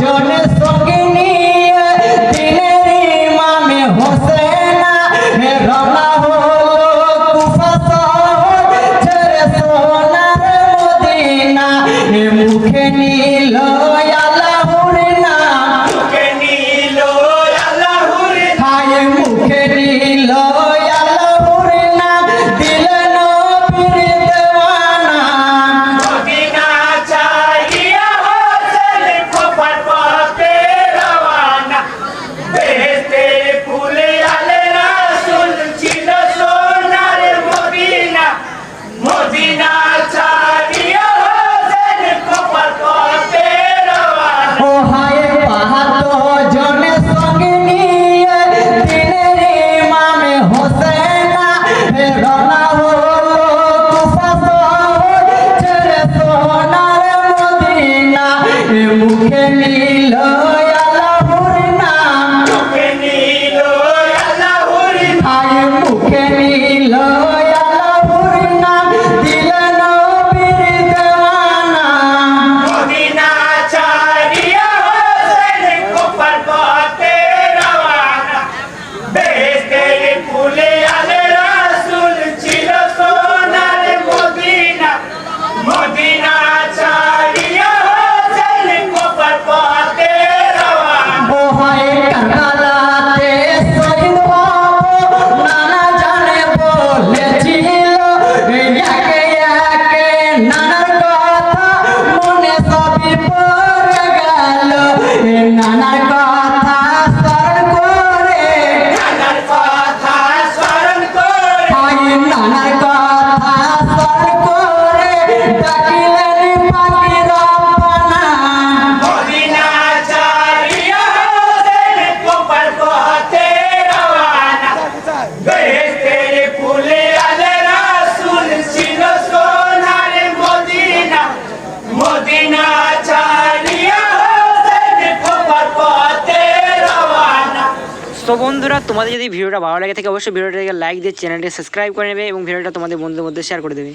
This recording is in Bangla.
জন জানার কথা সর করে ডাকিলেন পাখিরা। সো বন্ধুরা, তোমাদের যদি ভিডিওটা ভালো লাগে থাকে, অবশ্যই ভিডিওটাকে লাইক দিয়ে চ্যানেলটি সাবস্ক্রাইব করে নেবে এবং ভিডিওটা তোমাদের বন্ধুদের মধ্যে শেয়ার করে দেবে।